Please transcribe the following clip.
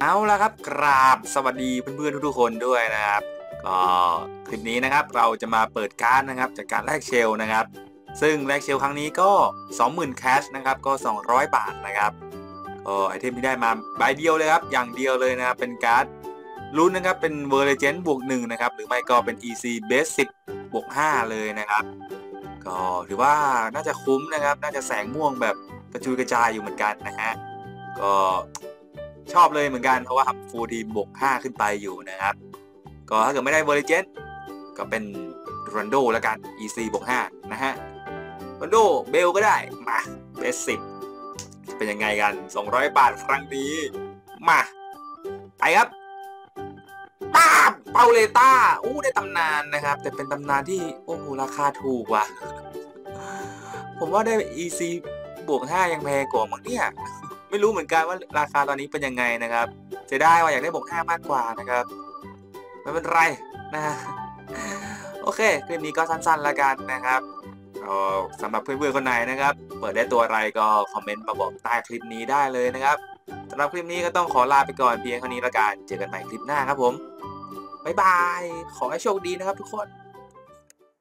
เอาละครับกราบสวัสดีเพื่อนๆทุกๆคนด้วยนะครับ ก็คลิปนี้นะครับเราจะมาเปิดการ์ดนะครับ จากการแลกเชลนะครับ ซึ่งแลกเชลครั้งนี้ก็ 20,000แคชนะครับก็ 200 บาทนะครับก็ไอเทมที่ได้มาใบเดียวเลยครับ อย่างเดียวเลยนะครับเป็นการ์ดลุ้นนะครับเป็นเวอร์เลเจนบวกหนึ่งนะครับหรือไม่ก็เป็น EC Base 10บวก5เลยนะครับ ก็ถือว่าน่าจะคุ้มนะครับ น่าจะแสงม่วงแบบกระจุยกระจายอยู่เหมือนกันนะฮะก็ ชอบเลยเหมือนกันเพราะว่าฟูลทีมบวก5ขึ้นไปอยู่นะครับ ก็ถ้าเกิดไม่ได้เวอร์เจนก็เป็นรันโดแล้วกัน EC บวก5นะฮะรันโดเบลก็ได้มาเบสสิบเป็นยังไงกัน 200 บาทครั้งนี้ มา ไปครับป้าเปาเลต้าอู้ได้ตำนานนะครับ แต่เป็นตำนานที่ โอ้โห ราคาถูกว่ะ ผมว่าได้ EC บวก 5 ยังแพงกว่ามั้งเนี่ย ไม่รู้เหมือนกันว่าราคาตอนนี้เป็นยังไงนะครับจะได้ว่าอยากได้บวก5มากกว่านะครับไม่เป็นไรนะฮะโอเคคลิปนี้ก็สั้นๆแล้วกันนะครับสำหรับเพื่อนๆคนไหนนะครับ เปิดได้ตัวอะไรก็คอมเมนต์มาบอกใต้คลิปนี้ได้เลยนะครับสำหรับคลิปนี้ก็ต้องขอลาไปก่อนเพียงเท่านี้ละกันเจอกันใหม่คลิปหน้าครับผมบ๊ายบาย ขอให้โชคดีนะครับทุกคน